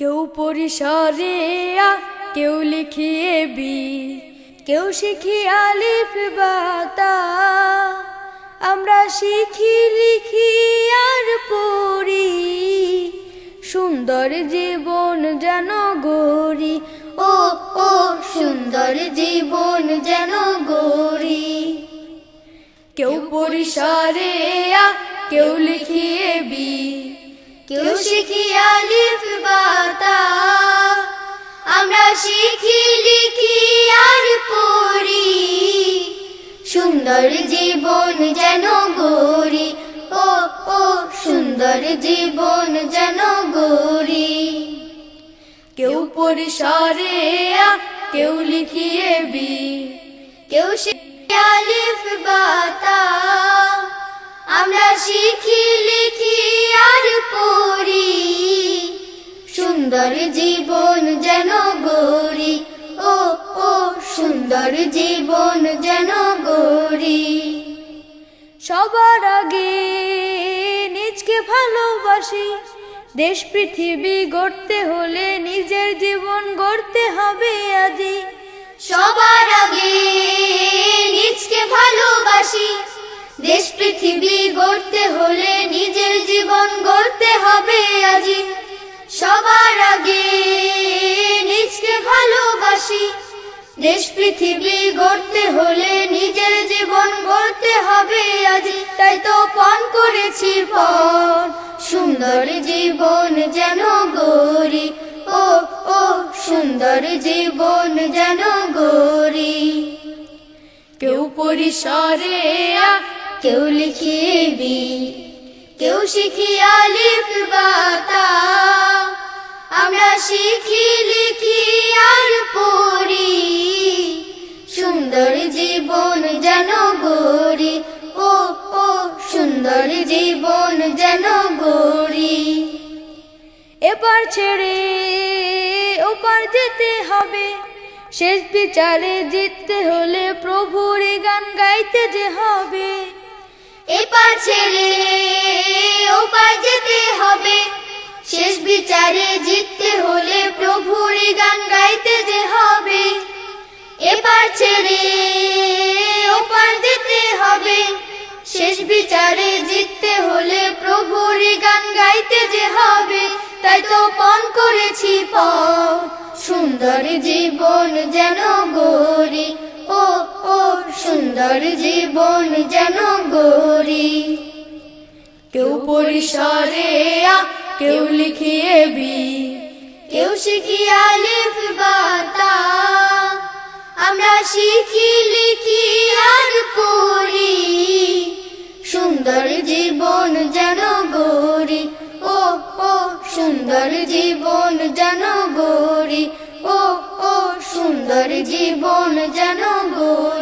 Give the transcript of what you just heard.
কেউ পরিসরে কেউ লিখিয়ে বি, কেউ শিখি আলিফ বাতা আমরা শিখি, লিখি আর পড়ি, সুন্দর জীবন যেন গড়ি। ও ও, সুন্দর জীবন যেন গড়ি। কেউ পরিসরে কেউ লিখিয়ে বি, কেউ শিখি আলিফ বাতা সুন্দর জীবন যেন গড়ি ও ও, সুন্দর জীবন যেন গড়ি কেউ পরিসরে কেউ লিখিয়ে বি। কেউ শিখি আলিফ বাতা আমরা শিখি, লিখি আর পড়ি। সুন্দর জীবন যেন ও সুন্দর জীবন যেন গড়ি। সবার আগে নিজকে ভালোবাসি। দেশ, পৃথিবী গড়তে হলে নিজের জীবন গড়তে হবে আজি সবার আগে নিজকে ভালোবাসি। দেশ, পৃথিবী গড়তে হলে নিজের জীবন গড়তে হবে আজি সবার আগে নিজকে ভালোবাসি। দেশ পৃথিবী গড়তে হলে নিজের জীবন গড়তে হবে আজি। তাই তো পণ করেছি পণ সুন্দর জীবন যেন গড়ি। ও ও, সুন্দর জীবন যেন গড়ি। কেউ পরিসরে কেউ লিখিয়ে বি। কেউ শিখি আলিফ বাতা। আমরা শিখি, লিখি জীবন যেন গড়ি ও ও, সুন্দর জীবন যেন গড়ি এবার ছেড়ে ওপার যেতে হবে। শেষ বিচারে জিততে হলে প্রভুর গান গাইতে যে হবে। এপার ছেড়ে ওপার যেতে হবে। শেষ বিচারে জিততে হলে প্রভুর গান এপার ছেড়ে ওপার যেতে হবে। শেষ বিচারে জিততে হলে প্রভুর গান গাইতে যে হবে, তাই তো পণ করেছি পণ সুন্দর জীবন যেন গড়ি, ও ও, সুন্দর জীবন যেন গড়ি। কেউ পরিসরে কেউ লিখিয়ে বি, কেউ শিখি আলিফ বাতা আমরা শিখি লিখি আর পড়ি সুন্দর জীবন যেন গড়ি, ও ও, সুন্দর জীবন যেন গড়ি, ও ও, সুন্দর জীবন যেন গড়ি।